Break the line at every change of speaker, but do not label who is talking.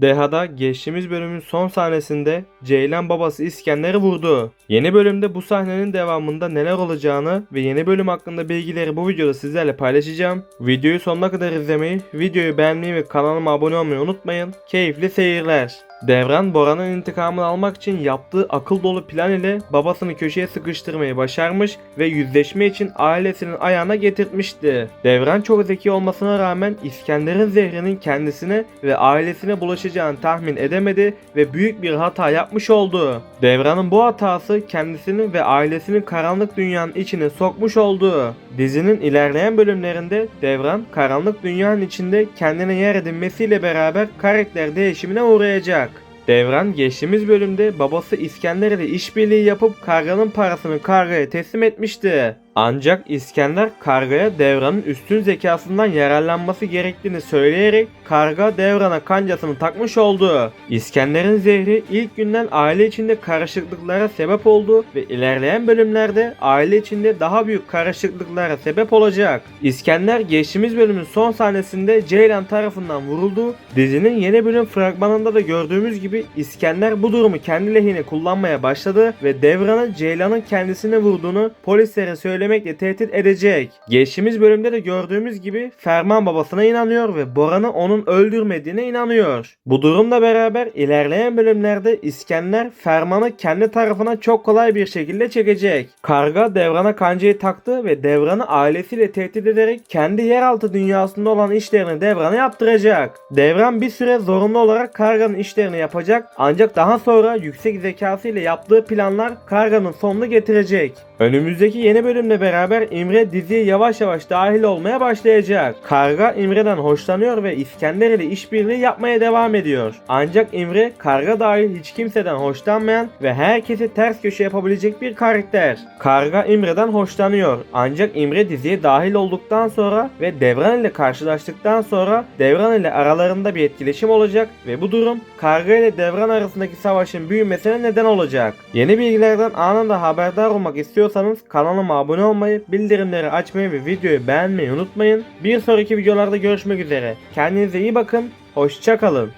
Deha'da geçtiğimiz bölümün son sahnesinde Ceylan babası İskender'i vurdu. Yeni bölümde bu sahnenin devamında neler olacağını ve yeni bölüm hakkında bilgileri bu videoda sizlerle paylaşacağım. Videoyu sonuna kadar izlemeyi, videoyu beğenmeyi ve kanalıma abone olmayı unutmayın. Keyifli seyirler. Devran Bora'nın intikamını almak için yaptığı akıl dolu plan ile babasını köşeye sıkıştırmayı başarmış ve yüzleşme için ailesinin ayağına getirtmişti. Devran çok zeki olmasına rağmen İskender'in zehrinin kendisine ve ailesine bulaşacağını tahmin edemedi ve büyük bir hata yapmış oldu. Devran'ın bu hatası kendisini ve ailesini karanlık dünyanın içine sokmuş oldu. Dizinin ilerleyen bölümlerinde Devran karanlık dünyanın içinde kendine yer edinmesiyle beraber karakter değişimine uğrayacak. Devran geçtiğimiz bölümde babası İskender ile işbirliği yapıp karganın parasını kargaya teslim etmişti. Ancak İskender kargaya Devran'ın üstün zekasından yararlanması gerektiğini söyleyerek karga Devran'a kancasını takmış oldu. İskender'in zehri ilk günden aile içinde karışıklıklara sebep oldu ve ilerleyen bölümlerde aile içinde daha büyük karışıklıklara sebep olacak. İskender geçtiğimiz bölümün son sahnesinde Ceylan tarafından vuruldu. Dizinin yeni bölüm fragmanında da gördüğümüz gibi İskender bu durumu kendi lehine kullanmaya başladı ve Devran'ın Ceylan'ın kendisine vurduğunu polislere söylemekle tehdit edecek. Geçtiğimiz bölümde de gördüğümüz gibi Ferman babasına inanıyor ve Boran'ı onun öldürmediğine inanıyor. Bu durumla beraber ilerleyen bölümlerde İskender Ferman'ı kendi tarafına çok kolay bir şekilde çekecek. Karga Devran'a kancayı taktı ve Devran'ı ailesiyle tehdit ederek kendi yeraltı dünyasında olan işlerini Devran'a yaptıracak. Devran bir süre zorunlu olarak Karga'nın işlerini yapacak ancak daha sonra yüksek zekası ile yaptığı planlar Karga'nın sonunu getirecek. Önümüzdeki yeni bölümle beraber İmre diziye yavaş yavaş dahil olmaya başlayacak. Karga İmre'den hoşlanıyor ve İskender ile işbirliği yapmaya devam ediyor. Ancak İmre Karga dahil hiç kimseden hoşlanmayan ve herkesi ters köşe yapabilecek bir karakter. Karga İmre'den hoşlanıyor. Ancak İmre diziye dahil olduktan sonra ve Devran ile karşılaştıktan sonra Devran ile aralarında bir etkileşim olacak ve bu durum Karga ile Devran arasındaki savaşın büyümesine neden olacak. Yeni bilgilerden anında haberdar olmak istiyorsanız kanalıma abone olmayı, bildirimleri açmayı ve videoyu beğenmeyi unutmayın. Bir sonraki videolarda görüşmek üzere. Kendinize iyi bakın, hoşçakalın.